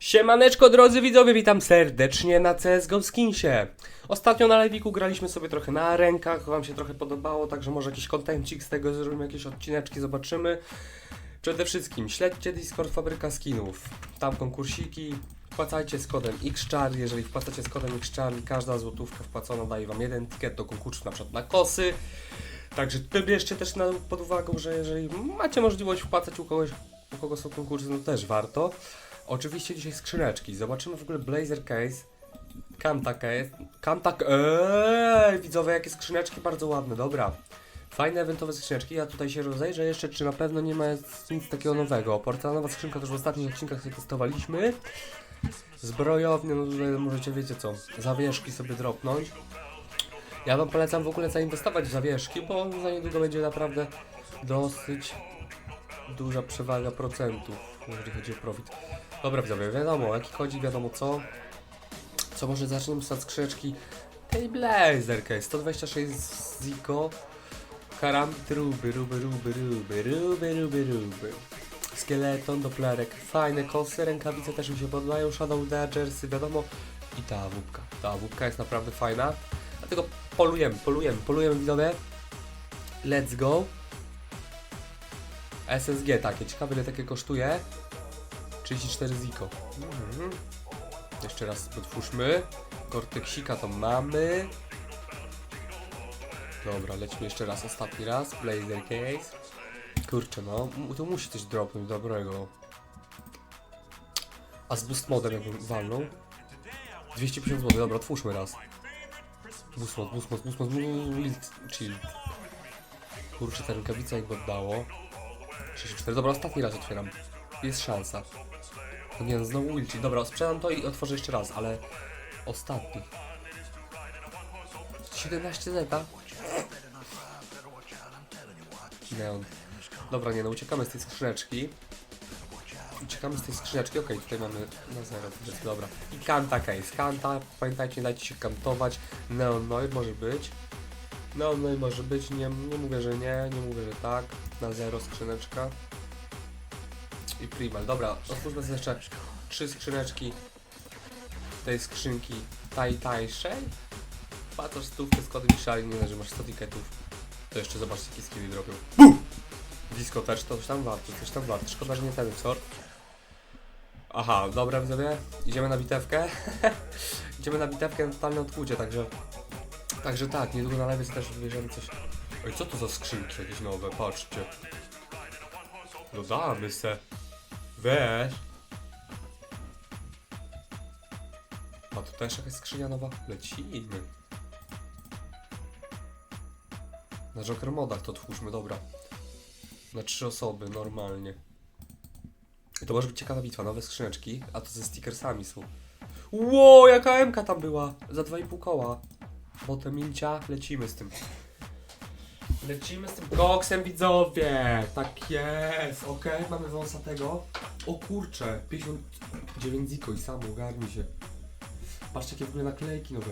Siemaneczko drodzy widzowie, witam serdecznie na CSGO Skinsie. Ostatnio na live'iku graliśmy sobie trochę na rękach, wam się trochę podobało, także może jakiś kontencik z tego zrobimy, jakieś odcineczki, zobaczymy. Przede wszystkim śledźcie Discord Fabryka Skinów, tam konkursiki, wpłacajcie z kodem XCHAR, jeżeli wpłacacie z kodem XCHAR, każda złotówka wpłacona daje wam jeden ticket do konkursu na przykład na kosy. Także bierzcie też na, pod uwagę, że jeżeli macie możliwość wpłacać u kogoś, u kogo są konkursy, no też warto. Oczywiście dzisiaj skrzyneczki. Zobaczymy w ogóle Blazer Case. Kanta Case. Kanta... Eee, widzowie, jakie skrzyneczki bardzo ładne, dobra. Fajne eventowe skrzyneczki. Ja tutaj się rozejrzę jeszcze, czy na pewno nie ma nic takiego nowego. Porcelanowa skrzynka też w ostatnich odcinkach sobie testowaliśmy. Zbrojownie, no tutaj możecie, wiecie co, zawieszki sobie dropnąć. Ja wam polecam w ogóle zainwestować w zawieszki, bo za niedługo będzie naprawdę dosyć duża przewaga procentów, jeżeli chodzi o profit. Dobra, widzowie, wiadomo, jaki chodzi, wiadomo co. Co może zaczniemy od skrzeczki tej Blazerkę, 126 Zico. Karambit ruby, ruby, ruby, ruby, ruby, ruby, ruby. Skeleton, doplerek, fajne kosy, rękawice też mi się podobają, Shadow Dodgersy, wiadomo. I ta łupka, ta łupka jest naprawdę fajna. Dlatego polujemy, polujemy, polujemy widzowie. Let's go. SSG takie, ciekawe ile takie kosztuje. 34 ziko. Mhm. Jeszcze raz otwórzmy. Cortexika to mamy. Dobra, lećmy jeszcze raz, ostatni raz. Blazer case. Kurczę no, tu musi coś dropnąć dobrego. A z boost modem jakbym walnął? 250 zł, dobra, otwórzmy raz. Boost mod, boost mod, boost mod, chill. Kurczę, ta rękawica jakby oddało. 64, dobra, ostatni raz otwieram. Jest szansa. No nie, no znowu Wilci. Dobra, sprzedam to i otworzę jeszcze raz, ale ostatni. 17 zeta. Neon. Dobra, nie no, uciekamy z tej skrzyneczki. Uciekamy z tej skrzyneczki, okej, tutaj mamy na zero, jest dobra. I Kanta case, Kanta, pamiętajcie, dajcie się kantować. Neon Noir może być. Neon Noir może być, nie, nie mówię, że nie, nie mówię, że tak. Na zero skrzyneczka. I Primal, dobra, otwórzmy sobie jeszcze trzy skrzyneczki tej skrzynki tajtańszej. Płacasz stówkę z kodem wiem, że masz 100 tiketów. To jeszcze zobaczcie, jakie skilly drobią. Disco też, to coś tam warto, coś tam warto. Szkoda, że nie ten sort. Aha, dobra widzowie, idziemy na bitewkę. idziemy na bitewkę na totalne odkucie, także... Także tak, niedługo na live też wybierzemy coś... Oj, co to za skrzynki jakieś nowe, patrzcie. Dodamy se. Weź. A tu też jakaś skrzynia nowa? Lecimy. Na Joker modach to otwórzmy, dobra. Na trzy osoby, normalnie. I to może być ciekawa bitwa, nowe skrzyneczki, a to ze stickersami są. Ło, jaka MK tam była! Za 2,5 koła. Potem mincia, lecimy z tym. Lecimy z tym koksem, widzowie! Tak jest! Okej, mamy wąsatego. O kurcze, 59 ziko i sam ogarnij się. Patrzcie, jakie w ogóle naklejki nowe.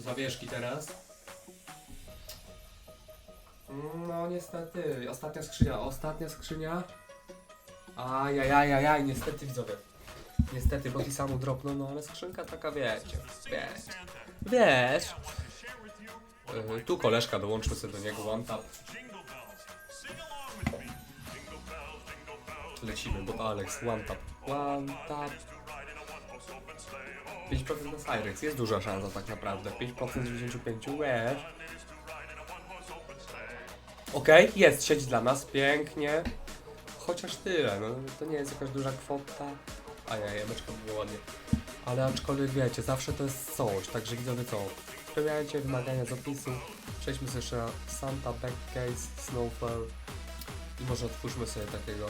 Zawieszki teraz. No niestety, ostatnia skrzynia, ostatnia skrzynia. Ajajajajaj, niestety widzowie. Niestety, bo ti samu dropną, no ale skrzynka taka wiecie, wiecie. Wiesz. Yy, tu koleżka, dołączmy sobie do niego one tap. Lecimy, bo Alex, one tap, one tap. 5% na Cyrex, jest duża szansa tak naprawdę, 5% z 95, wiesz. Okej, jest sieć dla nas, pięknie. Chociaż tyle, no to nie jest jakaś duża kwota. Ajaj, jameczka było ładnie. Ale aczkolwiek wiecie, zawsze to jest coś, także widzowie co? Spełniajcie wymagania z opisu, Przejdźmy sobie jeszcze na Santa Backcase, Snowfall i może otwórzmy sobie takiego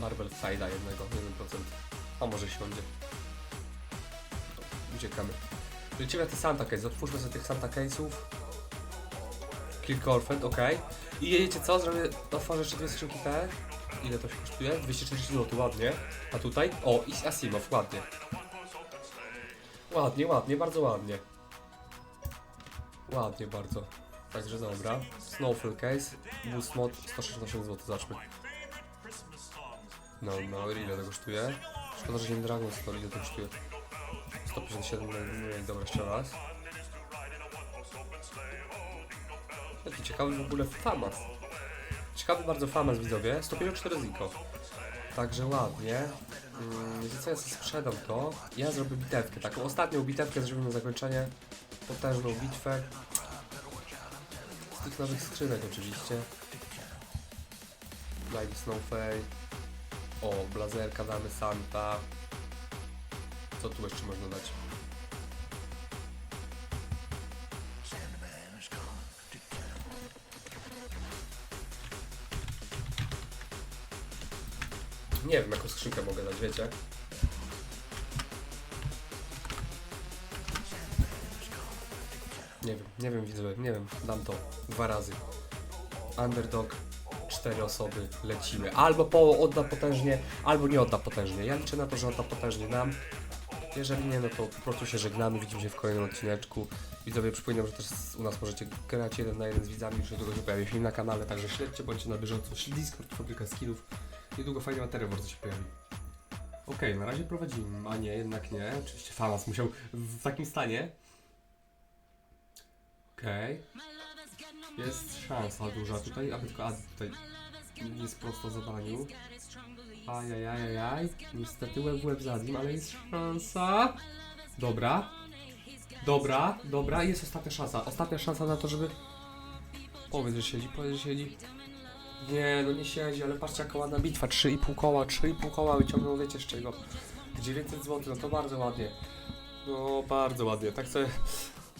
Marvel Side'a jednego, 1%. A może siądzie. Uciekamy. Lecimy na te Santa Case, otwórzmy sobie tych Santa Case'ów. Kilka Orphan, ok. I jedziecie co? Zrobię, otworzę jeszcze dwie skrzynki te. Ile to się kosztuje? 240 zł, ładnie. A tutaj? O, i Asimov, ładnie. Ładnie, ładnie, bardzo ładnie. Ładnie bardzo. Także dobra. Snowfall Case, Boost Mod 168 zł, zacznę. No, no, ile to kosztuje? Szkoda, że nie Dragon Store, ile to kosztuje? 157, no, no, dobra, jeszcze raz. Jaki ciekawy w ogóle Famas. Ciekawy bardzo Famas, widzowie. 154 Ziko. Także ładnie. Mm, Wiecie co, ja sobie sprzedam to. Ja zrobię bitewkę, taką ostatnią bitewkę zrobimy na zakończenie. Potężną bitwę. Z tych nowych skrzynek oczywiście. Live Snowfay. O, blazerka damy Santa. Co tu jeszcze można dać? Nie wiem, jaką skrzynkę mogę dać, wiecie? Nie wiem, nie wiem, widzowie, nie wiem, dam to dwa razy. Underdog, cztery osoby, lecimy. Albo po odda potężnie, albo nie odda potężnie. Ja liczę na to, że odda potężnie nam. Jeżeli nie, no to po prostu się żegnamy, widzimy się w kolejnym odcineczku. Widzowie, przypominam, że też u nas możecie grać jeden na jeden z widzami, już niedługo się pojawi film na kanale, także śledźcie, bądźcie na bieżąco. Discord, fabryka skillów. Niedługo fajny materiał bardzo się pojawi. Okej, na razie prowadzimy, a nie, jednak nie. Oczywiście Famas musiał w takim stanie. Okej. Jest szansa duża tutaj, aby tylko Adi tutaj nie w zadaniu. Ajajajajaj. Niestety łeb w łeb z Adim, ale jest szansa. Dobra. Dobra, dobra, jest ostatnia szansa. Ostatnia szansa na to, żeby... Powiedz, że siedzi, powiedz, że siedzi. Nie, no nie siedzi, ale patrzcie jaka ładna bitwa. 3,5 koła, 3,5 koła wyciągnął, wiecie z czego. 900 zł, no to bardzo ładnie. No, bardzo ładnie, tak sobie...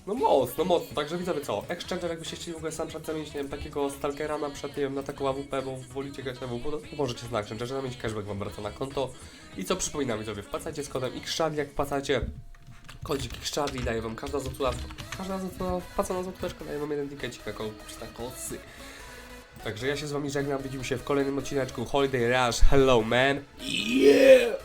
No mocno, mocno, także widzowie co, Exchanger jakbyście chcieli w ogóle sam przed zamienić, nie wiem, takiego Stalkera na przykład, nie wiem, na taką AWP, bo wolicie grać na AWP, to możecie na Exchangerze zamienić cashback wam wraca na konto. I co przypominam widzowie, wpłacacie z kodem XCharlie, jak wpłacacie kodzik XCharlie, daje wam każda złotula, każda złotula, wpłacona złotóweczka daje wam jeden tikecik na na kosy. Także ja się z wami żegnam, widzimy się w kolejnym odcineczku Holiday Rush, hello man, yeah!